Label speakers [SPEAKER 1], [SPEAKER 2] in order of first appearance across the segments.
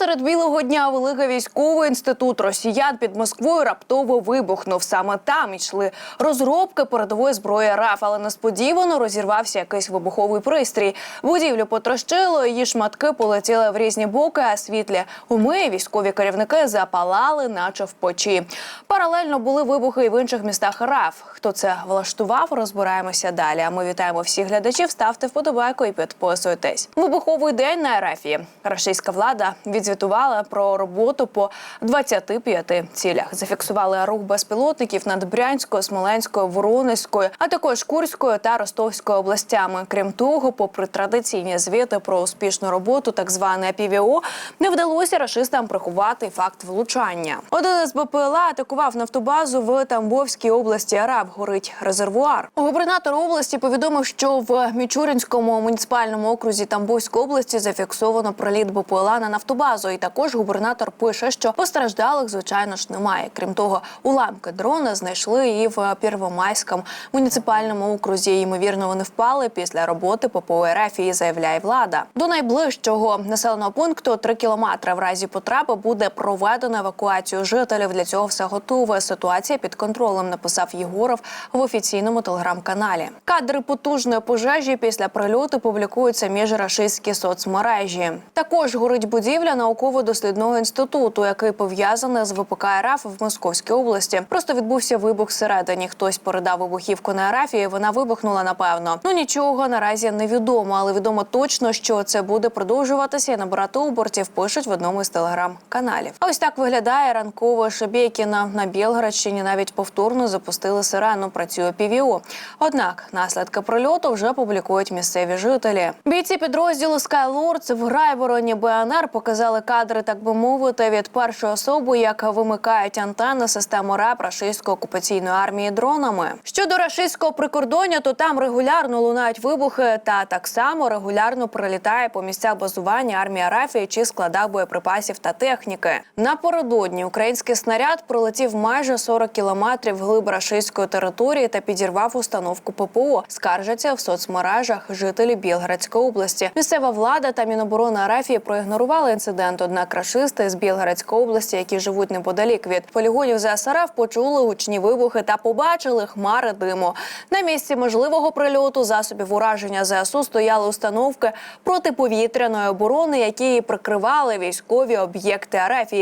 [SPEAKER 1] Посеред білого дня великий військовий інститут росіян під Москвою раптово вибухнув. Саме там йшли розробки передової зброї РАФ, але несподівано розірвався якийсь вибуховий пристрій. Будівлю потрощило, її шматки полетіли в різні боки, а світлі уми військові керівники запалали, наче в печі. Паралельно були вибухи і в інших містах РАФ. Хто це влаштував, розбираємося далі. А ми вітаємо всіх глядачів. Ставте вподобайку і підписуйтесь. Вибуховий день на РФі. Російська влада відзвітувала про роботу по 25 цілях. Зафіксували рух безпілотників над Брянською, Смоленською, Воронезькою, а також Курською та Ростовською областями. Крім того, попри традиційні звіти про успішну роботу, так зване ПВО, не вдалося рашистам приховати факт влучання. Один із БПЛА атакував нафтобазу в Тамбовській області. РАБ горить резервуар. Губернатор області повідомив, що в Мічуринському муніципальному окрузі Тамбовської області зафіксовано проліт БПЛА на нафтобазу. І також губернатор пише, що постраждалих звичайно ж немає. Крім того, уламки дрона знайшли і в Первомайському муніципальному окрузі. Ймовірно, вони впали після роботи ППО РФ, і заявляє влада. До найближчого населеного пункту 3 кілометри. В разі потреби буде проведено евакуацію жителів. Для цього все готове. Ситуація під контролем. Написав Єгоров в офіційному телеграм-каналі. Кадри потужної пожежі після прильоту публікуються між рашистські соцмережі. Також горить будівля науково-дослідного інституту, який пов'язаний з ВПК РФ в Московській області. Просто відбувся вибух всередині. Хтось передав вибухівку на РФ, і вона вибухнула. Напевно, ну нічого наразі не відомо, але відомо точно, що це буде продовжуватися і набирати обертів. Пишуть в одному із телеграм-каналів. А ось так виглядає ранкове Шебєкіна на Білградщині. Навіть повторно запустили сирену. Працює ПВО. Однак наслідки прильоту вже публікують місцеві жителі. Бійці підрозділу Skylords в Грайвороні БНР показали кадри, так би мовити, від першої особи, як вимикають антенни системи РЕП рашистської окупаційної армії дронами. Щодо рашистського прикордоння, то там регулярно лунають вибухи, та так само регулярно прилітає по місцях базування армія РФ чи складах боєприпасів та техніки. Напередодні український снаряд пролетів майже 40 кілометрів вглиб рашистської території та підірвав установку ППО. Скаржаться в соцмережах жителі Білградської області. Місцева влада та Міноборони РФ проігнорували інцидент. Однак рашисти з Білградської області, які живуть неподалік від полігонів ЗСРФ, почули гучні вибухи та побачили хмари диму. На місці можливого прильоту засобів ураження ЗСУ стояли установки протиповітряної оборони, які прикривали військові об'єкти РФ.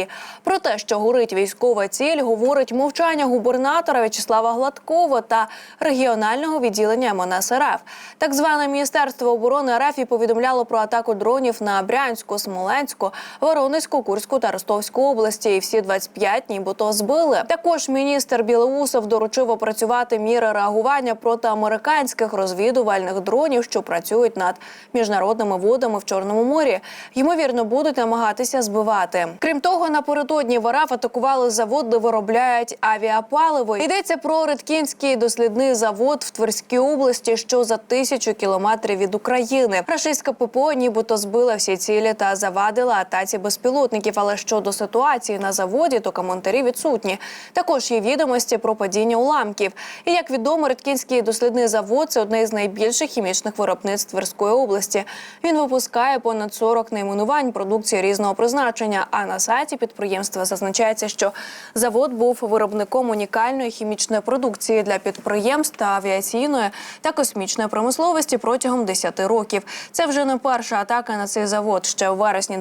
[SPEAKER 1] Про те, що горить військова ціль, говорить мовчання губернатора В'ячеслава Гладкова та регіонального відділення МНС РФ. Так зване міністерство оборони РФ повідомляло про атаку дронів на Брянську, Смоленську, Воронезьку, Курську та Ростовську області. І всі 25 нібито збили. Також міністр Білоусов доручив опрацювати міри реагування проти американських розвідувальних дронів, що працюють над міжнародними водами в Чорному морі. Ймовірно, будуть намагатися збивати. Крім того, напередодні в РФ атакували завод, де виробляють авіапаливо. Йдеться про Редкінський дослідний завод в Тверській області, що за тисячу кілометрів від України. Рашистська ППО нібито збила всі цілі та завадила атаці безпілотників. Але щодо ситуації на заводі, то коментарі відсутні. Також є відомості про падіння уламків. І як відомо, Редкінський дослідний завод це одне із найбільших хімічних виробництв Тверської області. Він випускає понад 40 найменувань продукції різного призначення. А на сайті підприємства зазначається, що завод був виробником унікальної хімічної продукції для підприємств авіаційної та космічної промисловості протягом 10 років. Це вже не перша атака на цей завод. Ще у вересні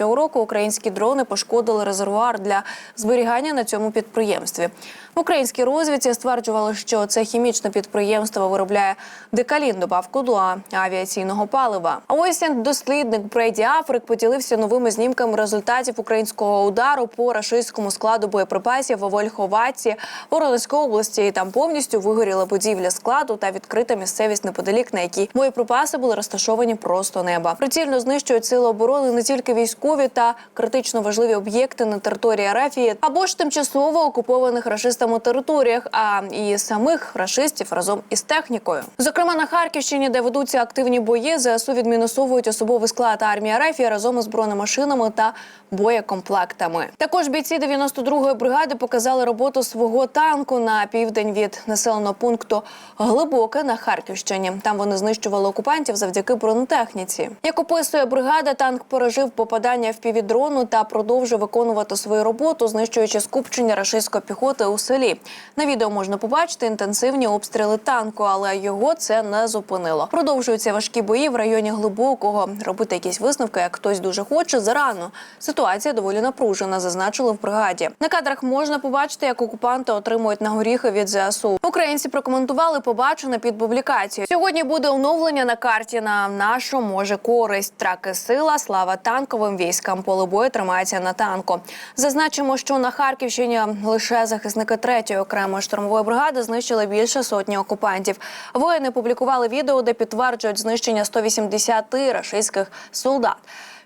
[SPEAKER 1] 23-го року українські дрони пошкодили резервуар для зберігання на цьому підприємстві. В українській розвідці стверджували, що це хімічне підприємство виробляє декалін добавку до авіаційного палива. А ось дослідник Брейді Африк поділився новими знімками результатів українського удару по рашистському складу боєприпасів в Вольховаці Воронезької області. Там повністю вигоріла будівля складу та відкрита місцевість неподалік, на якій боєприпаси були розташовані просто неба. Прицільно знищують сили оборони не тільки військові та критично важливі об'єкти на території Арафії, або ж тимчасово окупованих рашистами територіях, а і самих рашистів разом із технікою. Зокрема, на Харківщині, де ведуться активні бої, ЗСУ відмінусовують особовий склад армії Арафії разом із бронемашинами та боєкомплектами. Також бійці 92-ї бригади показали роботу свого танку на південь від населеного пункту Глибоке на Харківщині. Там вони знищували окупантів завдяки бронетехніці. Як описує бригада, танк пережив попадання керування впівдрону та продовжує виконувати свою роботу, знищуючи скупчення рашистської піхоти у селі. На відео можна побачити інтенсивні обстріли танку, але його це не зупинило. Продовжуються важкі бої в районі глибокого. Робити якісь висновки, як хтось дуже хоче, зарано. Ситуація доволі напружена, зазначили в бригаді. На кадрах можна побачити, як окупанти отримують на горіхи від ЗСУ. Українці прокоментували побачене під публікацією. Сьогодні буде оновлення на карті на нашу може користь. Траки сила, слава танковим військам. Поле бою тримається на танку. Зазначимо, що на Харківщині лише захисники третьої окремої штурмової бригади знищили більше сотні окупантів. Воїни публікували відео, де підтверджують знищення 180 рашистських солдат.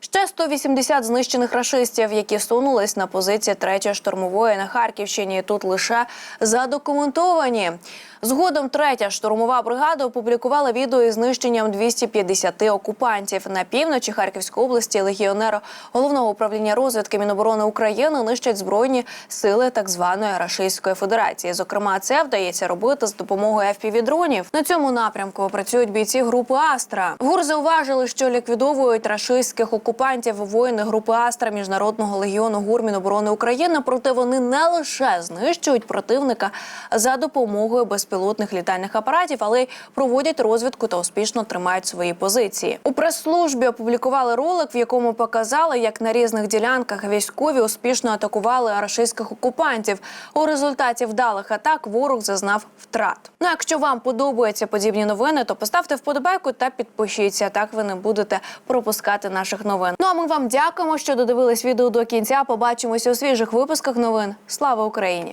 [SPEAKER 1] Ще 180 знищених рашистів, які сунулись на позиції третьої штурмової на Харківщині. Тут лише задокументовані. Згодом третя штурмова бригада опублікувала відео із знищенням 250 окупантів на півночі Харківської області. Легіонери головного управління розвідки Міноборони України нищать збройні сили так званої Рашистської Федерації. Зокрема, це вдається робити з допомогою FPV-дронів. На цьому напрямку працюють бійці групи Астра. ГУР зауважили, що ліквідовують рашистських окупантів воїни групи Астра міжнародного легіону ГУР Міноборони України. Проте вони не лише знищують противника за допомогою безпілотних літальних апаратів, але й проводять розвідку та успішно тримають свої позиції. У прес-службі опублікували ролик, в якому показали, як на різних ділянках військові успішно атакували рашистських окупантів. У результаті вдалих атак ворог зазнав втрат. Ну, якщо вам подобаються подібні новини, то поставте вподобайку та підпишіться. Так ви не будете пропускати наших новин. Ну а ми вам дякуємо, що додивились відео до кінця. Побачимося у свіжих випусках новин. Слава Україні!